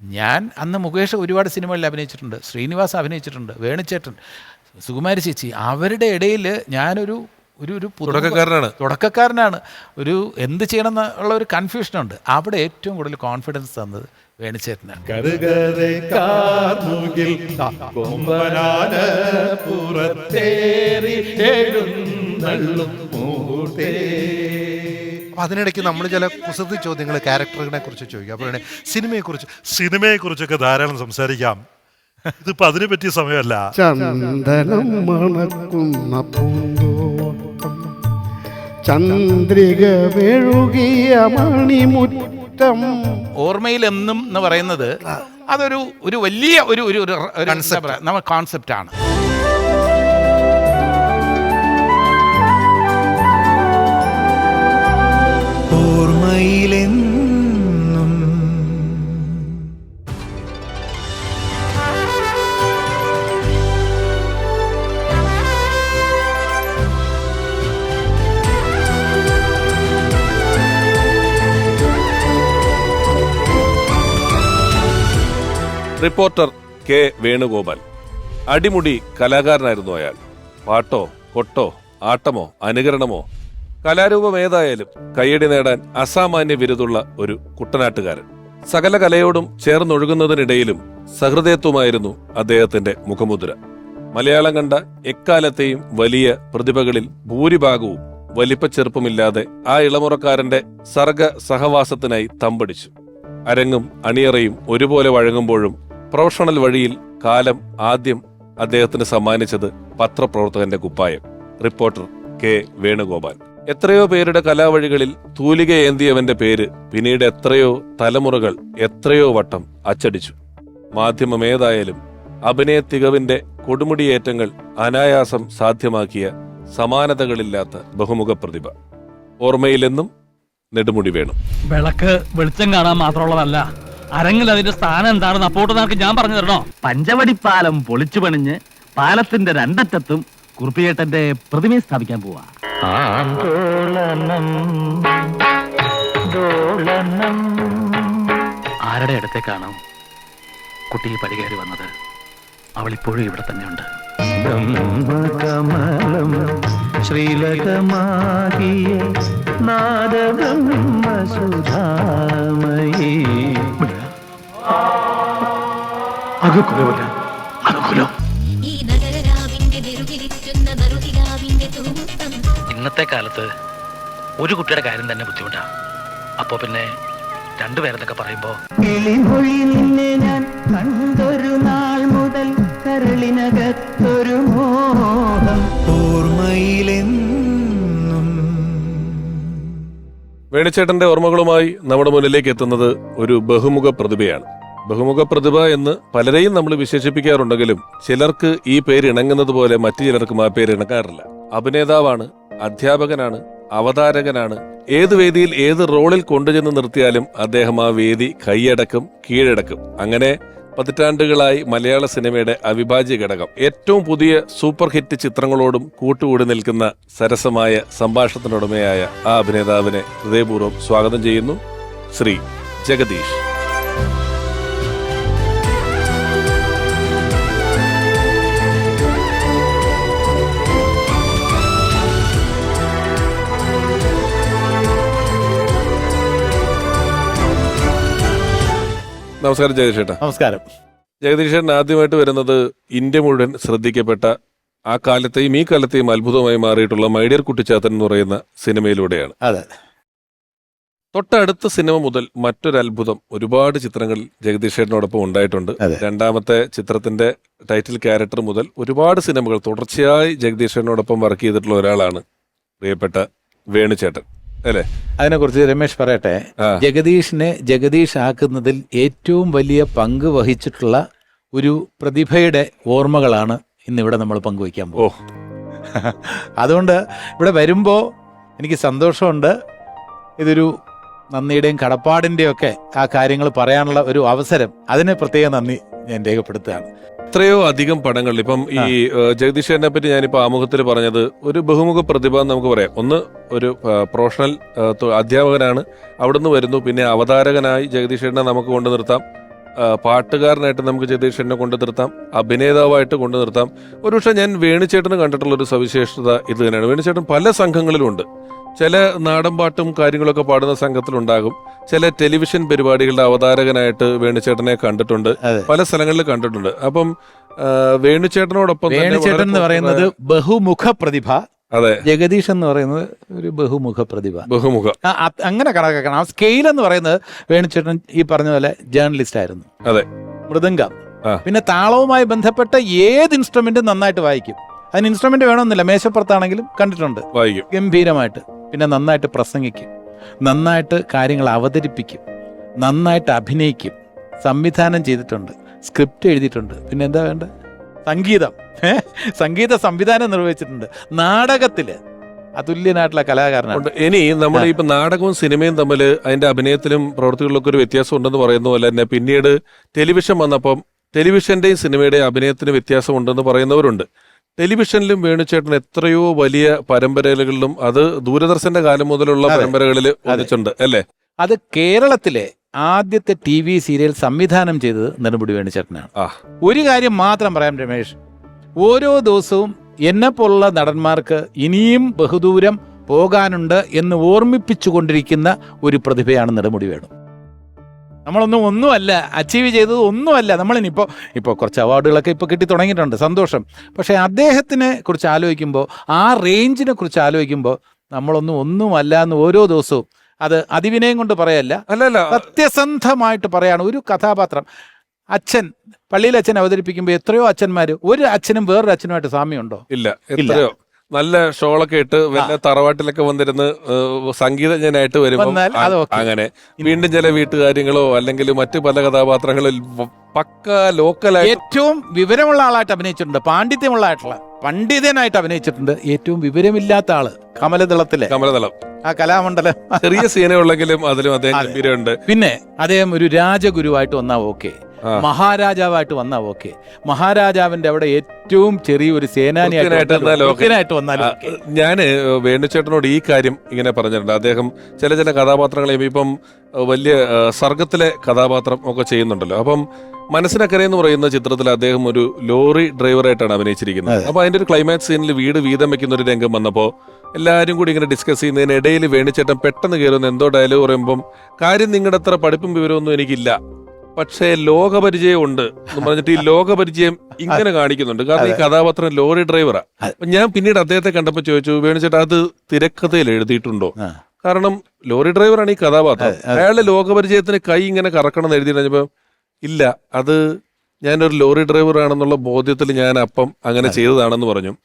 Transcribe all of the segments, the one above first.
ഞാൻ അന്ന് മുകേഷ് ഒരുപാട് സിനിമകളിൽ അഭിനയിച്ചിട്ടുണ്ട് ശ്രീനിവാസ് അഭിനയിച്ചിട്ടുണ്ട് വേണുചേട്ടൻ സുകുമാരി ചേച്ചി അവരുടെ ഇടയിൽ ഞാനൊരു ഒരു ഒരു തുടക്കക്കാരനാണ്. തുടക്കക്കാരനാണ്. ഒരു എന്ത് ചെയ്യണം എന്നുള്ള ഒരു കൺഫ്യൂഷനുണ്ട് അവിടെ ഏറ്റവും കൂടുതൽ കോൺഫിഡൻസ് തന്നത് വേണുചേട്ടനാണ്. പുറത്തേറി എഴുന്നള്ളും മൂട്ടേ അപ്പൊ അതിനിടയ്ക്ക് നമ്മൾ ചില കുസൃതി ചോദ്യങ്ങൾ ക്യാരക്ടറിനെ കുറിച്ച് ചോദിക്കും. അപ്പോൾ സിനിമയെക്കുറിച്ച് സിനിമയെക്കുറിച്ചൊക്കെ സിനിമയെ ധാരാളം സംസാരിക്കാം. ഇതിപ്പോൾ അതിനെ പറ്റിയ സമയമല്ല. ചന്ദനം മണക്കുന്ന പൂന്തോട്ടം ചന്ദ്രിക മണിമുറ്റം. ഓർമ്മയിൽ എന്നും എന്ന് പറയുന്നത് അതൊരു ഒരു വലിയ ഒരു ഒരു കോൺസെപ്റ്റാണ് ഓർമ്മയിലെന്നും റിപ്പോർട്ടർ കെ വേണുഗോപാൽ. അടിമുടി കലാകാരനായിരുന്നു അയാൾ. പാട്ടോ കൊട്ടോ ആട്ടമോ അനുകരണമോ കലാരൂപം ഏതായാലും കയ്യടി നേടാൻ അസാമാന്യ വിരുതുള്ള ഒരു കുട്ടനാട്ടുകാരൻ. സകല കലയോടും ചേർന്നൊഴുകുന്നതിനിടയിലും സഹൃദയത്വമായിരുന്നു അദ്ദേഹത്തിന്റെ മുഖമുദ്ര. മലയാളം കണ്ട എക്കാലത്തെയും വലിയ പ്രതിഭകളിൽ ഭൂരിഭാഗവും വലിപ്പച്ചെറുപ്പമില്ലാതെ ആ ഇളമുറക്കാരന്റെ സർഗ സഹവാസത്തിനായി തമ്പടിച്ചു. അരങ്ങും അണിയറയും ഒരുപോലെ വഴങ്ങുമ്പോഴും പ്രൊഫഷണൽ വഴിയിൽ കാലം ആദ്യം അദ്ദേഹത്തിന് സമ്മാനിച്ചത് പത്രപ്രവർത്തകന്റെ കുപ്പായം. Reporter K Venugopal. എത്രയോ പേരുടെ കലാവഴികളിൽ തൂലിക ഏന്തിയവന്റെ പേര് പിന്നീട് എത്രയോ തലമുറകൾ എത്രയോ വട്ടം അച്ചടിച്ചു. മാധ്യമമേതായാലും അഭിനയ തികവിന്റെ കൊടുമുടിയേറ്റങ്ങൾ അനായാസം സാധ്യമാക്കിയ സമാനതകളില്ലാത്ത ബഹുമുഖ പ്രതിഭ. ഓർമ്മയിലെന്നും നെടുമുടി വേണം. വിളക്ക് വെളിച്ചം കാണാൻ മാത്രമുള്ളതല്ല അരങ്ങിൽ അതിന്റെ സ്ഥാനം എന്താണെന്ന് അപ്പോട്ട് ഞാൻ പറഞ്ഞു തരണോ? പഞ്ചവടി പാലം പൊളിച്ചു പണിഞ്ഞ് പാലത്തിന്റെ രണ്ടറ്റത്തും കുറുപ്പിയേട്ടന്റെ പ്രതിമയെ സ്ഥാപിക്കാൻ പോവാ. ആരുടെ അടുത്തേക്കാണ് കുട്ടി പടികേറി വന്നത്? അവൾ ഇപ്പോഴും ഇവിടെ തന്നെയുണ്ട്. കമലം ശ്രീലകമാകിയ നാദബ്രഹ്മസുധാമയീ. അകുലമില്ല അനുകൂലം ഇന്നത്തെ കാലത്ത് ഒരു കുട്ടിയുടെ കാര്യം തന്നെ ബുദ്ധിമുട്ടാണ് അപ്പോൾ പിന്നെ രണ്ടുപേരെന്നൊക്കെ പറയുമ്പോ കിളിമൊഴി നിന്നെ ഞാൻ കണ്ടൊരു നാൾ മുതൽ കരളിനകത്തൊരു മോഹം. ഓർമ്മയിലെന്നും. വേണിച്ചേട്ടന്റെ ഓർമ്മകളുമായി നമ്മുടെ മുന്നിലേക്ക് എത്തുന്നത് ഒരു ബഹുമുഖ പ്രതിഭയാണ്. ബഹുമുഖ പ്രതിഭ എന്ന് പലരെയും നമ്മൾ വിശേഷിപ്പിക്കാറുണ്ടെങ്കിലും ചിലർക്ക് ഈ പേര് ഇണങ്ങുന്നത് പോലെ മറ്റു ചിലർക്കും ആ പേര് ഇണങ്ങാറില്ല. അഭിനേതാവാണ് അധ്യാപകനാണ് അവതാരകനാണ്. ഏത് വേദിയിൽ ഏത് റോളിൽ കൊണ്ടുചെന്ന് നിർത്തിയാലും അദ്ദേഹം ആ വേദി കൈയടക്കും കീഴടക്കും. അങ്ങനെ പതിറ്റാണ്ടുകളായി മലയാള സിനിമയുടെ അവിഭാജ്യ ഘടകം. ഏറ്റവും പുതിയ സൂപ്പർ ഹിറ്റ് ചിത്രങ്ങളോടും കൂട്ടുകൂടി നിൽക്കുന്ന സരസമായ സംഭാഷണത്തിനുടമയായ ആ അഭിനേതാവിനെ ഹൃദയപൂർവം സ്വാഗതം ചെയ്യുന്നു ശ്രീ ജഗദീഷ്. നമസ്കാരം ജഗദീഷേട്ടാ. നമസ്കാരം. ജഗദീശൻ ആദ്യമായിട്ട് വരുന്നത് ഇന്ത്യ മുഴുവൻ ശ്രദ്ധിക്കപ്പെട്ട ആ കാലത്തെയും ഈ കാലത്തെയും അത്ഭുതമായി മാറിയിട്ടുള്ള മൈഡിയർ കുട്ടിച്ചാത്തൻ എന്ന് പറയുന്ന സിനിമയിലൂടെയാണ്. അതെ. തൊട്ടടുത്ത സിനിമ മുതൽ മറ്റൊരു അത്ഭുതം ഒരുപാട് ചിത്രങ്ങളിൽ ജഗദീഷേട്ടനോടൊപ്പം ഉണ്ടായിട്ടുണ്ട്. രണ്ടാമത്തെ ചിത്രത്തിന്റെ ടൈറ്റിൽ ക്യാരക്ടർ മുതൽ ഒരുപാട് സിനിമകൾ തുടർച്ചയായി ജഗദീഷേട്ടനോടൊപ്പം വർക്ക് ചെയ്തിട്ടുള്ള ഒരാളാണ് പ്രിയപ്പെട്ട വേണുചേട്ടൻ. അല്ലേ? അതിനെക്കുറിച്ച് രമേശ് പറയട്ടെ. ജഗദീഷിനെ ജഗദീഷ് ആക്കുന്നതിൽ ഏറ്റവും വലിയ പങ്ക് വഹിച്ചിട്ടുള്ള ഒരു പ്രതിഭയുടെ ഓർമ്മകളാണ് ഇന്ന് ഇവിടെ നമ്മൾ പങ്കുവയ്ക്കാൻ പോകും അതുകൊണ്ട് ഇവിടെ വരുമ്പോൾ എനിക്ക് സന്തോഷമുണ്ട്. ഇതൊരു നന്ദിയുടെയും കടപ്പാടിന്റെയും ഒക്കെ ആ കാര്യങ്ങൾ പറയാനുള്ള ഒരു അവസരം. അതിന് പ്രത്യേക നന്ദി. ഞാൻ രേഖപ്പെടുത്തുകയാണ്. എത്രയോ അധികം പടങ്ങൾ. ഇപ്പം ഈ ഏഹ്, ജഗദീഷ് ചേട്ടനെ പറ്റി ഞാനിപ്പോൾ ആമുഖത്തിൽ പറഞ്ഞത് ഒരു ബഹുമുഖ പ്രതിഭ എന്ന് നമുക്ക് പറയാം. ഒന്ന് ഒരു പ്രൊഫഷണൽ അധ്യാപകനാണ്. അവിടുന്ന് വരുന്നു. പിന്നെ അവതാരകനായി ജഗദീഷ് ചേട്ടനെ നമുക്ക് കൊണ്ടു നിർത്താം. പാട്ടുകാരനായിട്ട് നമുക്ക് ജഗദീഷനെ കൊണ്ടു നിർത്താം. അഭിനേതാവായിട്ട് കൊണ്ടു നിർത്താം. ഒരുപക്ഷെ ഞാൻ വേണുചേട്ടന് കണ്ടിട്ടുള്ള ഒരു സവിശേഷത ഇത് തന്നെയാണ്. വേണുചേട്ടൻ പല സംഘങ്ങളിലുണ്ട് ചില നാടൻ പാട്ടും കാര്യങ്ങളൊക്കെ പാടുന്ന സംഘത്തിലുണ്ടാകും. ചില ടെലിവിഷൻ പരിപാടികളുടെ അവതാരകനായിട്ട് വേണുചേട്ടനെ കണ്ടിട്ടുണ്ട്. പല സ്ഥലങ്ങളിൽ കണ്ടിട്ടുണ്ട്. അപ്പം വേണുചേട്ടനോടൊപ്പം വേണുചേട്ടൻ എന്ന് പറയുന്നത് ബഹുമുഖ പ്രതിഭ. അതെ. ജഗദീഷ് എന്ന് പറയുന്നത് ഒരു ബഹുമുഖ പ്രതിഭ. ബഹുമുഖ. അങ്ങനെ കണക്കാക്കണം. ആ സ്കെയിൽ എന്ന് പറയുന്നത് വേണുചേട്ടൻ ഈ പറഞ്ഞ പോലെ ജേർണലിസ്റ്റ് ആയിരുന്നു. അതെ. മൃദംഗം. പിന്നെ താളവുമായി ബന്ധപ്പെട്ട ഏത് ഇൻസ്ട്രുമെന്റും നന്നായിട്ട് വായിക്കും. അതിന് ഇൻസ്ട്രുമെന്റ് വേണമെന്നില്ല. മേശപ്പുറത്താണെങ്കിലും കണ്ടിട്ടുണ്ട്. ഗംഭീരമായിട്ട്. പിന്നെ നന്നായിട്ട് പ്രസംഗിക്കും. നന്നായിട്ട് കാര്യങ്ങൾ അവതരിപ്പിക്കും. നന്നായിട്ട് അഭിനയിക്കും. സംവിധാനം ചെയ്തിട്ടുണ്ട്. സ്ക്രിപ്റ്റ് എഴുതിയിട്ടുണ്ട്. പിന്നെ എന്താ വേണ്ട? സംഗീതം. സംഗീത സംവിധാനം നിർവഹിച്ചിട്ടുണ്ട്. നാടകത്തിൽ അതുല്യനായിട്ടുള്ള കലാകാരനാണ്. ഇനി നമ്മൾ ഇപ്പൊ നാടകവും സിനിമയും തമ്മിൽ അതിന്റെ അഭിനയത്തിലും പ്രവൃത്തികളിലൊക്കെ ഒരു വ്യത്യാസം ഉണ്ടെന്ന് പറയുന്ന പോലെ തന്നെ പിന്നീട് ടെലിവിഷൻ വന്നപ്പം ടെലിവിഷന്റെയും സിനിമയുടെയും അഭിനയത്തിന് വ്യത്യാസം ഉണ്ടെന്ന് പറയുന്നവരുണ്ട്. ടെലിവിഷനിലും വേണുചേട്ടൻ എത്രയോ വലിയ പരമ്പരകളിലും അത് ദൂരദർശന്റെ കാലം മുതലുള്ള. പരമ്പരകളിൽ ഒന്നിച്ചുണ്ട് അല്ലേ? അത് കേരളത്തിലെ ആദ്യത്തെ ടി വി സീരിയൽ സംവിധാനം ചെയ്തത് നെടുമുടി വേണുചേട്ടനാണ്. ആ. ഒരു കാര്യം മാത്രം പറയാം രമേഷ്. ഓരോ ദിവസവും എന്നെ പോലുള്ള നടന്മാർക്ക് ഇനിയും ബഹുദൂരം പോകാനുണ്ട് എന്ന് ഓർമ്മിപ്പിച്ചുകൊണ്ടിരിക്കുന്ന ഒരു പ്രതിഭയാണ് നെടുമുടി വേണു. നമ്മളൊന്നും ഒന്നുമല്ല അച്ചീവ് ചെയ്തത് ഒന്നുമല്ല. നമ്മളിനിപ്പോൾ ഇപ്പോൾ കുറച്ച് അവാർഡുകളൊക്കെ ഇപ്പോൾ കിട്ടി തുടങ്ങിയിട്ടുണ്ട്. സന്തോഷം. പക്ഷേ അദ്ദേഹത്തിനെ കുറിച്ച് ആലോചിക്കുമ്പോൾ ആ റേഞ്ചിനെ കുറിച്ച് ആലോചിക്കുമ്പോൾ നമ്മളൊന്നും ഒന്നുമല്ല എന്ന് ഓരോ ദിവസവും അത് അതിവിനയം കൊണ്ട് പറയല്ല. അല്ലല്ല. സത്യസന്ധമായിട്ട് പറയാണ് ഒരു കഥാപാത്രം. അച്ഛൻ പള്ളിയിൽ അച്ഛൻ അവതരിപ്പിക്കുമ്പോൾ എത്രയോ അച്ഛന്മാർ ഒരു അച്ഛനും വേറൊരു അച്ഛനുമായിട്ട് സാമ്യമുണ്ടോ? ഇല്ല. എത്രയോ. നല്ല ഷോളൊക്കെ ഇട്ട് വല്ല തറവാട്ടിലൊക്കെ വന്നിരുന്ന് സംഗീതജ്ഞനായിട്ട് വരുമ്പോൾ. അങ്ങനെ വീണ്ടും ചില വീട്ടുകാര്യങ്ങളോ അല്ലെങ്കിൽ മറ്റു പല കഥാപാത്രങ്ങളിൽ പക്ക ലോക്കലായി ഏറ്റവും വിവരമുള്ള ആളായിട്ട് അഭിനയിച്ചിട്ടുണ്ട് പാണ്ഡിത്യമുള്ള ആയിട്ടുള്ള പണ്ഡിതനായിട്ട് അഭിനയിച്ചിട്ടുണ്ട് ഏറ്റവും വിവരമില്ലാത്ത ആൾ കമലദളത്തിലെ കമലദളം ആ കലാമണ്ഡലം ചെറിയ സീനുള്ളെങ്കിലും അതിലും അദ്ദേഹം. ഗംഭീരമുണ്ട് പിന്നെ അദ്ദേഹം ഒരു രാജഗുരുവായിട്ട് വന്നാ ഓക്കെ. മഹാരാജാവായിട്ട് വന്നാ ഓക്കെ മഹാരാജാവിന്റെ അവിടെ ഏറ്റവും ചെറിയൊരു സേനാനിയായിട്ട് ഓക്കേ. ഞാൻ വേണുചേട്ടനോട് ഈ കാര്യം ഇങ്ങനെ പറഞ്ഞിട്ടുണ്ട്. അദ്ദേഹം ചില ചില കഥാപാത്രങ്ങളെയും ഇപ്പം വലിയ സർഗത്തിലെ കഥാപാത്രം ഒക്കെ ചെയ്യുന്നുണ്ടല്ലോ. അപ്പം മനസ്സിനക്കരെ എന്ന് പറയുന്ന ചിത്രത്തിൽ അദ്ദേഹം ഒരു ലോറി ഡ്രൈവറായിട്ടാണ് അഭിനയിച്ചിരിക്കുന്നത്. അപ്പൊ അതിന്റെ ഒരു ക്ലൈമാക്സ് സീനിൽ വീട് വീതം വെക്കുന്ന ഒരു രംഗം വന്നപ്പോ എല്ലാവരും കൂടി ഇങ്ങനെ ഡിസ്കസ് ചെയ്യുന്നതിനിടയിൽ വേണിച്ചേട്ടൻ പെട്ടെന്ന് കയറുന്ന എന്തോ ഡയലോഗ് പറയുമ്പം കാര്യം നിങ്ങളുടെ അത്ര പഠിപ്പും വിവരമൊന്നും എനിക്കില്ല. പക്ഷേ ലോകപരിചയം ഉണ്ട് എന്ന് പറഞ്ഞിട്ട് ഈ ലോകപരിചയം ഇങ്ങനെ കാണിക്കുന്നുണ്ട്. കാരണം ഈ കഥാപാത്രം ലോറി ഡ്രൈവറാ. ഞാൻ പിന്നീട് അദ്ദേഹത്തെ കണ്ടപ്പോൾ ചോദിച്ചു വേണിച്ചേട്ടാ അത് തിരക്കഥയിൽ എഴുതിയിട്ടുണ്ടോ? കാരണം ലോറി ഡ്രൈവറാണ് ഈ കഥാപാത്രം. അയാളുടെ ലോകപരിചയത്തിന് കൈ ഇങ്ങനെ കറക്കണം എന്ന് എഴുതി കഴിഞ്ഞപ്പോ ഇല്ല അത് ഞാനൊരു ലോറി ഡ്രൈവർ ആണെന്നുള്ള ബോധ്യത്തിൽ ഞാൻ അപ്പം അങ്ങനെ ചെയ്തതാണെന്ന് പറഞ്ഞു.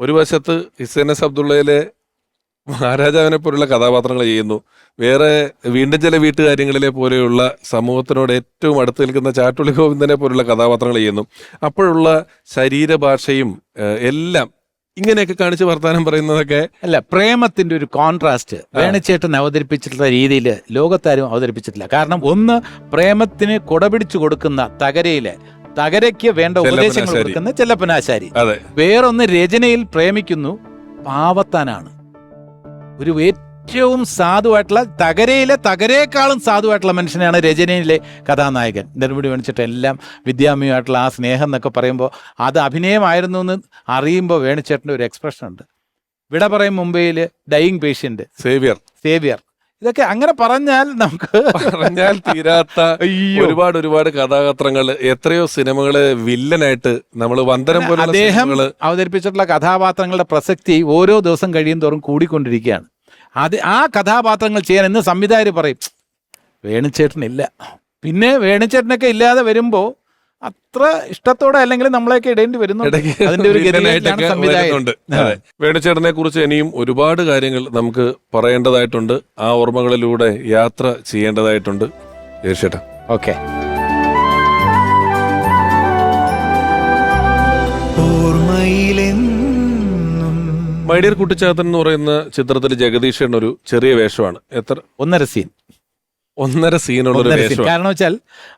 ഒരു വശത്ത് ഹിസൈനസ് എസ് അബ്ദുള്ളയിലെ മഹാരാജാവിനെ പോലുള്ള കഥാപാത്രങ്ങൾ ചെയ്യുന്നു. വേറെ വീണ്ടും ചില വീട്ടുകാര്യങ്ങളിലെ പോലെയുള്ള സമൂഹത്തിനോട് ഏറ്റവും അടുത്ത് നിൽക്കുന്ന ചാട്ടുളി ഗോവിന്ദനെ പോലുള്ള കഥാപാത്രങ്ങൾ ചെയ്യുന്നു. അപ്പോഴുള്ള ശരീരഭാഷയും എല്ലാം ഇങ്ങനെയൊക്കെ കാണിച്ച് വർത്താനം പറയുന്നതൊക്കെ അല്ല പ്രേമത്തിന്റെ ഒരു കോൺട്രാസ്റ്റ് വേണിച്ചേട്ടൻ അവതരിപ്പിച്ചിട്ടുള്ള രീതിയിൽ ലോകത്താരും അവതരിപ്പിച്ചിട്ടില്ല. കാരണം ഒന്ന് പ്രേമത്തിന് കൊടപിടിച്ചു കൊടുക്കുന്ന തകരയിലെ തകരയ്ക്ക് വേണ്ട ഉപദേശങ്ങൾ ചെല്ലപ്പനാശാരി. കൊടുക്കുന്ന ചെല്ലപ്പനാശാരി വേറൊന്ന് രചനയിൽ പ്രേമിക്കുന്നു പാവത്താനാണ്. ഒരു ഏറ്റവും സാധുവായിട്ടുള്ള തകരയിലെ തകരേക്കാളും സാധുവായിട്ടുള്ള മനുഷ്യനാണ് രചനയിലെ കഥാനായകൻ. നെടുമുടി വേണിച്ചിട്ട് എല്ലാം വിദ്യാമയമായിട്ടുള്ള ആ സ്നേഹം എന്നൊക്കെ പറയുമ്പോൾ അത് അഭിനയമായിരുന്നു എന്ന് അറിയുമ്പോൾ വേണിച്ചേട്ടന്റെ ഒരു എക്സ്പ്രഷൻ ഉണ്ട്. വിട പറയും മുംബൈയിൽ ഡൈയിങ് പേഷ്യന്റ് സേവിയർ സേവിയർ ഇതൊക്കെ അങ്ങനെ പറഞ്ഞാൽ നമുക്ക് പറഞ്ഞാൽ തീരാത്ത ഒരുപാട് ഒരുപാട് കഥാപാത്രങ്ങൾ എത്രയോ സിനിമകൾ വില്ലനായിട്ട് നമ്മൾ വന്ദനം പോലെ അദ്ദേഹം അവതരിപ്പിച്ചിട്ടുള്ള കഥാപാത്രങ്ങളുടെ പ്രസക്തി ഓരോ ദിവസം കഴിയും തോറും കൂടിക്കൊണ്ടിരിക്കുകയാണ്. അത് ആ കഥാപാത്രങ്ങൾ ചെയ്യാൻ ഇന്ന് സംവിധായകർ പറയും വേണുചേട്ടനില്ല പിന്നെ വേണുചേട്ടനൊക്കെ ഇല്ലാതെ വരുമ്പോൾ അത്ര ഇഷ്ടത്തോടെ അല്ലെങ്കിൽ നമ്മളെയൊക്കെ ഇടേണ്ടി വരുന്നുണ്ട്. അതിന്റെ ഒരു. വേണുചേട്ടനെ കുറിച്ച് ഇനിയും ഒരുപാട് കാര്യങ്ങൾ നമുക്ക് പറയേണ്ടതായിട്ടുണ്ട്. ആ ഓർമ്മകളിലൂടെ യാത്ര ചെയ്യേണ്ടതായിട്ടുണ്ട്. തീർച്ചയായിട്ടും ഓക്കെ. ഓർമ്മയിലെന്നും മൈഡിയർ കുട്ടിച്ചാത്തൻ എന്ന് പറയുന്ന ചിത്രത്തിൽ ജഗദീഷൻ ഒരു ചെറിയ വേഷമാണ്. എത്ര? ഒന്നര സീൻ. ഒന്നര സീനുള്ള കാരണം വെച്ചാൽ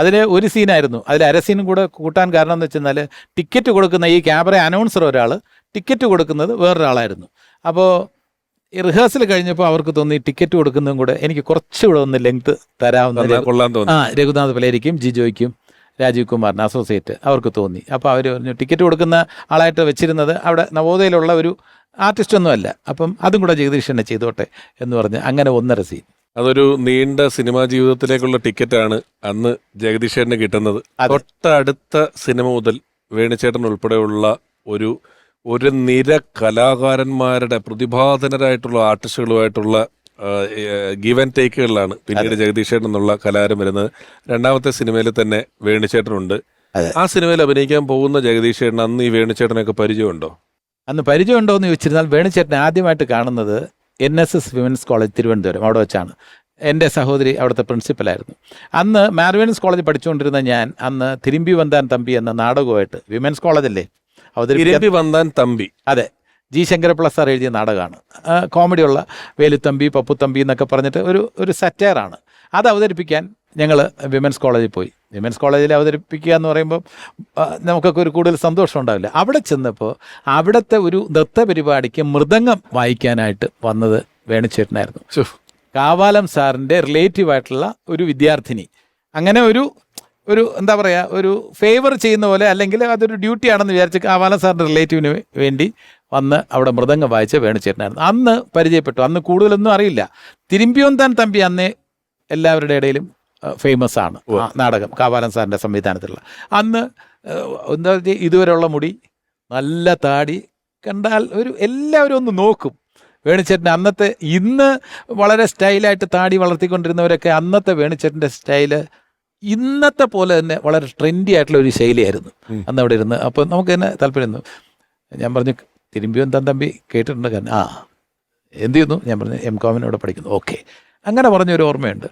അതിൽ ഒരു സീനായിരുന്നു. അതിൽ അര സീനും കൂടെ കൂട്ടാൻ കാരണം എന്ന് വെച്ചാൽ ടിക്കറ്റ് കൊടുക്കുന്ന ഈ ക്യാമറ അനൗൺസർ ഒരാൾ ടിക്കറ്റ് കൊടുക്കുന്നത് വേറൊരാളായിരുന്നു. അപ്പോൾ ഈ റിഹേഴ്സൽ കഴിഞ്ഞപ്പോൾ അവർക്ക് തോന്നി ടിക്കറ്റ് കൊടുക്കുന്നതും കൂടെ എനിക്ക് കുറച്ചുകൂടെ ഒന്ന് ലെങ്ത് തരാവുന്ന ആ രഘുനാഥ് പിള്ളേരിക്കും ജിജോയ്ക്കും രാജീവ് കുമാറിന് അസോസിയേറ്റ് അവർക്ക് തോന്നി. അപ്പോൾ അവർ പറഞ്ഞു ടിക്കറ്റ് കൊടുക്കുന്ന ആളായിട്ട് വെച്ചിരുന്നത് അവിടെ നവോദയയിലുള്ള ഒരു ആർട്ടിസ്റ്റ് ഒന്നുമല്ല. അപ്പം അതും കൂടെ ജഗദീഷ് തന്നെ ചെയ്തോട്ടെ എന്ന് പറഞ്ഞ് അങ്ങനെ ഒന്നര സീൻ. അതൊരു നീണ്ട സിനിമാ ജീവിതത്തിലേക്കുള്ള ടിക്കറ്റാണ് അന്ന് ജഗദീഷേട്ടന് കിട്ടുന്നത്. തൊട്ടടുത്ത സിനിമ മുതൽ വേണിച്ചേട്ടൻ ഉൾപ്പെടെയുള്ള ഒരു ഒരു നിര കലാകാരന്മാരുടെ പ്രതിഭാധനരായിട്ടുള്ള ആർട്ടിസ്റ്റുകളുമായിട്ടുള്ള ഗീവ് ആൻഡ് ടേക്കുകളിലാണ് പിന്നീട് ജഗദീഷേട്ടൻ എന്നുള്ള കലാകാരൻ വരുന്നത്. രണ്ടാമത്തെ സിനിമയിൽ തന്നെ വേണിച്ചേട്ടനുണ്ട് ഉണ്ട് ആ സിനിമയിൽ അഭിനയിക്കാൻ പോകുന്ന ജഗദീഷേട്ടൻ അന്ന് ഈ വേണിച്ചേട്ടനൊക്കെ പരിചയമുണ്ടോ? അന്ന് പരിചയമുണ്ടോ എന്ന് ചോദിച്ചിരുന്നാൽ വേണിച്ചേട്ടൻ ആദ്യമായിട്ട് കാണുന്നത് N S S women's college Thiruvananthapuram അവിടെ വെച്ചാണ്. എന്റെ സഹോദരി അവിടുത്തെ പ്രിൻസിപ്പലായിരുന്നു അന്ന് മാർവേൻസ് കോളേജ് പഠിച്ചുകൊണ്ടിരുന്ന ഞാൻ അന്ന് തിരുമ്പി വന്താൻ തമ്പി എന്ന നാടകമായിട്ട് വിമൻസ് കോളേജല്ലേ തിരുമ്പി വന്താൻ തമ്പി. അതെ. ജി ശങ്കരപ്പിള്ള സാർ എഴുതിയ നാടകമാണ്. കോമഡിയുള്ള വേലുത്തമ്പി പപ്പുത്തമ്പി എന്നൊക്കെ പറഞ്ഞിട്ട് ഒരു ഒരു സറ്റയറാണ് അത് അവതരിപ്പിക്കാൻ ഞങ്ങൾ വിമൻസ് കോളേജിൽ പോയി. വിമൻസ് കോളേജിൽ അവതരിപ്പിക്കുക എന്ന് പറയുമ്പോൾ നമുക്കൊക്കെ ഒരു കൂടുതൽ സന്തോഷം ഉണ്ടാവില്ല. അവിടെ ചെന്നപ്പോൾ അവിടുത്തെ ഒരു നൃത്ത പരിപാടിക്ക് മൃദംഗം വായിക്കാനായിട്ട് വന്നത് വേണിച്ചേട്ടനായിരുന്നു. കാവാലം സാറിന്റെ റിലേറ്റീവ് ആയിട്ടുള്ള ഒരു വിദ്യാർത്ഥിനി. അങ്ങനെ ഒരു ഒരു എന്താ പറയുക ഒരു ഫേവർ ചെയ്യുന്ന പോലെ അല്ലെങ്കിൽ അതൊരു ഡ്യൂട്ടിയാണെന്ന് വിചാരിച്ച് കാവാലം സാറിന്റെ റിലേറ്റീവിന് വേണ്ടി വന്ന് അവിടെ മൃദംഗം വായിച്ച വേണിച്ചേട്ടനായിരുന്നു അന്ന് പരിചയപ്പെട്ടു. അന്ന് കൂടുതലൊന്നും അറിയില്ല. തിരുമ്പിയോന്താൻ തമ്പി അന്നേ എല്ലാവരുടെ ഇടയിലും ഫേമസ് ആണ്. നാടകം കാവാലൻ സാറിന്റെ സംവിധാനത്തിലുള്ള. അന്ന് എന്താ വെച്ചാൽ ഇതുവരെയുള്ള മുടി നല്ല താടി കണ്ടാൽ ഒരു എല്ലാവരും ഒന്ന് നോക്കും. വേണിച്ചേട്ടൻ അന്നത്തെ ഇന്ന് വളരെ സ്റ്റൈലായിട്ട് താടി വളർത്തിക്കൊണ്ടിരുന്നവരൊക്കെ അന്നത്തെ വേണിച്ചേട്ടന്റെ സ്റ്റൈൽ ഇന്നത്തെ പോലെ തന്നെ വളരെ ട്രെൻഡി ആയിട്ടുള്ള ഒരു ശൈലിയായിരുന്നു അന്ന് അവിടെ ഇരുന്ന്. അപ്പോൾ നമുക്ക് തന്നെ താല്പര്യം. ഞാൻ പറഞ്ഞു തിരുമ്പിയും എന്താ തമ്പി കേട്ടിട്ടുണ്ട്. കാരണം ആ എന്ത് ചെയ്യുന്നു? ഞാൻ പറഞ്ഞു എം കോമിനോട് പഠിക്കുന്നു. ഓക്കെ. അങ്ങനെ പറഞ്ഞൊരു ഓർമ്മയുണ്ട്.